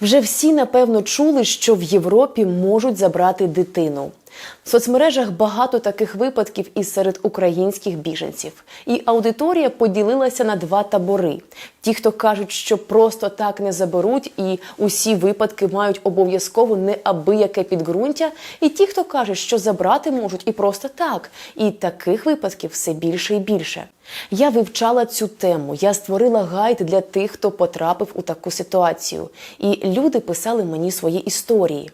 Вже всі напевно чули, що в Європі можуть забрати дитину. В соцмережах багато таких випадків і серед українських біженців. І аудиторія поділилася на два табори: ті, хто кажуть, що просто так не заберуть, і усі випадки мають обов'язково неабияке підґрунтя, і ті, хто каже, що забрати можуть і просто так. І таких випадків все більше і більше. Я вивчала цю тему. Я створила гайд для тих, хто потрапив у таку ситуацію. І люди писали мені свої історії.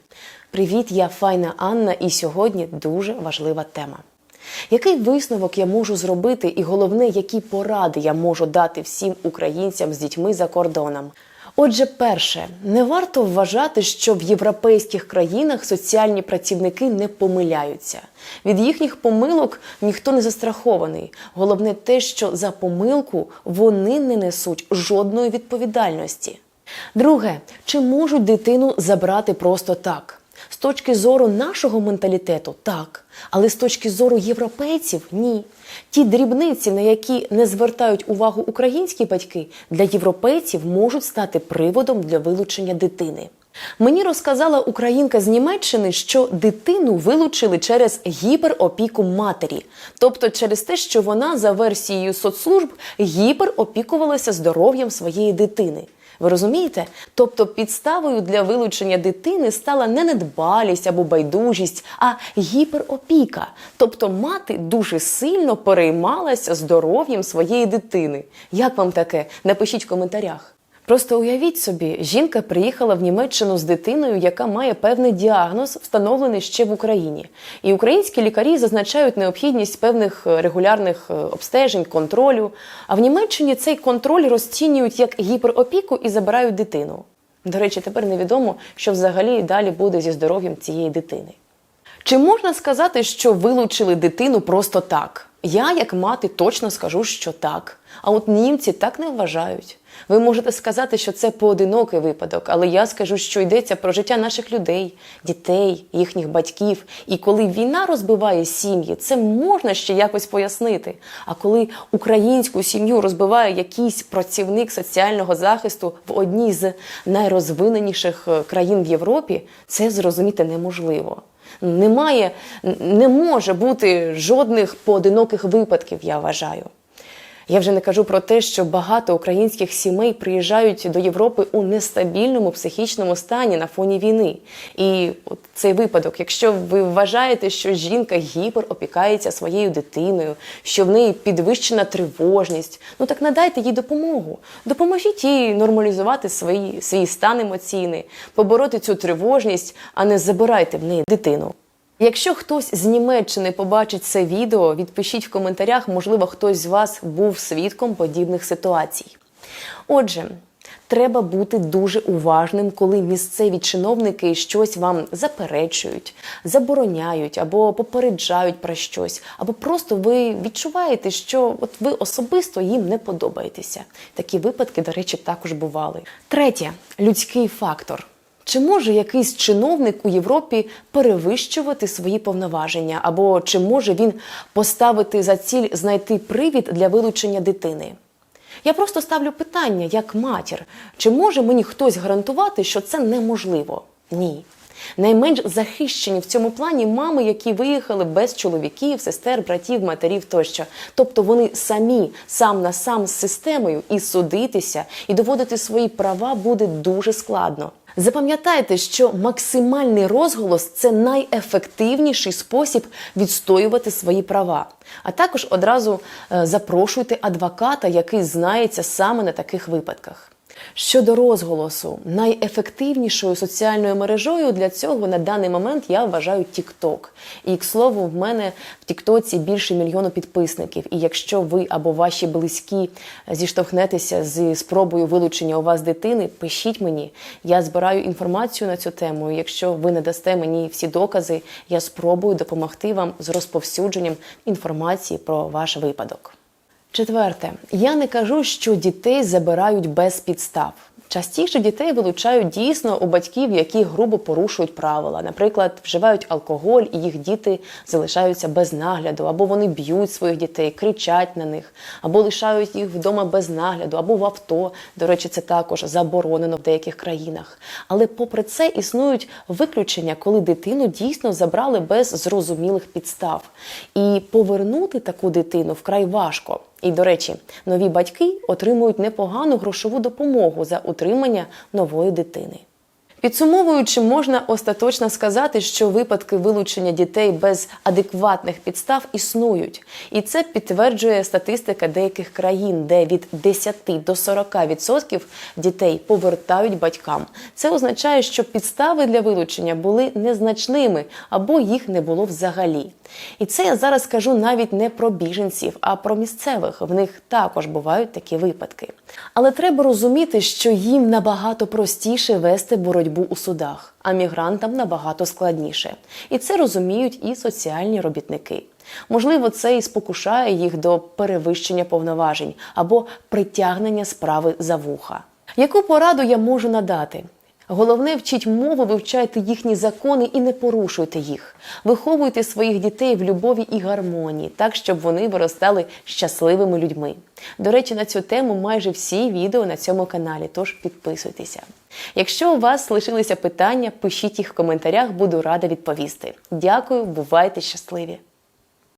Привіт, я файна Анна, і сьогодні дуже важлива тема. Який висновок я можу зробити, і головне, які поради я можу дати всім українцям з дітьми за кордоном? Отже, перше, не варто вважати, що в європейських країнах соціальні працівники не помиляються. Від їхніх помилок ніхто не застрахований. Головне те, що за помилку вони не несуть жодної відповідальності. Друге, чи можуть дитину забрати просто так? Точки зору нашого менталітету так, але з точки зору європейців ні. Ті дрібниці, на які не звертають увагу українські батьки, для європейців можуть стати приводом для вилучення дитини. Мені розказала українка з Німеччини, що дитину вилучили через гіперопіку матері, тобто через те, що вона за версією соцслужб гіперопікувалася здоров'ям своєї дитини. Ви розумієте? Тобто підставою для вилучення дитини стала не недбалість або байдужість, а гіперопіка. Тобто мати дуже сильно переймалася здоров'ям своєї дитини. Як вам таке? Напишіть в коментарях. Просто уявіть собі, жінка приїхала в Німеччину з дитиною, яка має певний діагноз, встановлений ще в Україні. І українські лікарі зазначають необхідність певних е, регулярних е, обстежень, контролю. А в Німеччині цей контроль розцінюють як гіперопіку і забирають дитину. До речі, тепер невідомо, що взагалі далі буде зі здоров'ям цієї дитини. Чи можна сказати, що вилучили дитину просто так? Я, як мати, точно скажу, що так. А от німці так не вважають. Ви можете сказати, що це поодинокий випадок, але я скажу, що йдеться про життя наших людей, дітей, їхніх батьків. І коли війна розбиває сім'ї, це можна ще якось пояснити. А коли українську сім'ю розбиває якийсь працівник соціального захисту в одній з найрозвиненіших е, країн в Європі, це зрозуміти неможливо. Немає, не може бути жодних поодиноких випадків, я вважаю. Я вже не кажу про те, що багато українських сімей приїжджають до Європи у нестабільному психічному стані на фоні війни. І от цей випадок, якщо ви вважаєте, що жінка гіперопікається своєю дитиною, що в неї підвищена тривожність, ну так надайте їй допомогу. Допоможіть їй нормалізувати свої, свій стан емоційний, побороти цю тривожність, а не забирайте в неї дитину. Якщо хтось з Німеччини побачить це відео, відпишіть в коментарях, можливо, хтось з вас був свідком подібних ситуацій. Отже, треба бути дуже уважним, коли місцеві чиновники щось вам заперечують, забороняють або попереджають про щось, або просто ви відчуваєте, що от ви особисто їм не подобаєтеся. Такі випадки, до речі, також бували. Третє людський фактор. Чи може якийсь чиновник у Європі перевищувати свої повноваження, або чи може він поставити за ціль знайти привід для вилучення дитини? Я просто ставлю питання як матір: чи може мені хтось гарантувати, що це неможливо? Ні. Найменш захищені в цьому плані мами, які виїхали без чоловіків, сестер, братів, матерів тощо. Тобто вони самі сам на сам з системою і судитися, і доводити свої права буде дуже складно. Запам'ятайте, що максимальний розголос це найефективніший спосіб відстоювати свої права. А також одразу е, запрошуйте адвоката, який знається саме на таких випадках. Щодо розголосу, найефективнішою соціальною мережою для цього на даний момент я вважаю TikTok. І к слову, в мене в TikTok більше мільйону підписників. І якщо ви або ваші близькі зіштовхнетеся зі спробою вилучення у вас дитини, пишіть мені. Я збираю інформацію на цю тему. І Якщо ви не дасте мені всі докази, я спробую допомогти вам з розповсюдженням інформації про ваш випадок. Четверте, я не кажу, що дітей забирають без підстав. Частіше дітей вилучають дійсно у батьків, які грубо порушують правила. Наприклад, вживають алкоголь, і їх діти залишаються без нагляду, або вони б'ють своїх дітей, кричать на них, або лишають їх вдома без нагляду, або в авто. До речі, це також заборонено в деяких країнах. Але попри це існують виключення, коли дитину дійсно забрали без зрозумілих підстав. І повернути таку дитину вкрай важко. І, до речі, нові батьки отримують непогану грошову допомогу за утримання нової дитини. Підсумовуючи, можна остаточно сказати, що випадки вилучення дітей без адекватних підстав існують, і це підтверджує статистика деяких країн, де від 10 до 40% дітей повертають батькам. Це означає, що підстави для вилучення були незначними або їх не було взагалі. І це я зараз кажу навіть не про біженців, а про місцевих. В них також бувають такі випадки. Але треба розуміти, що їм набагато простіше вести боротьбу у судах, а мігрантам набагато складніше. І це розуміють і соціальні робітники. Можливо, це і спокушає їх до перевищення повноважень або притягнення справи за вуха. Яку пораду я можу надати? Головне вчіть мову, вивчайте їхні закони і не порушуйте їх. Виховуйте своїх дітей в любові і гармонії, так щоб вони виростали щасливими людьми. До речі, на цю тему майже всі відео на цьому каналі, тож підписуйтеся. Якщо у вас лишилися питання, пишіть їх в коментарях, буду рада відповісти. Дякую, бувайте щасливі!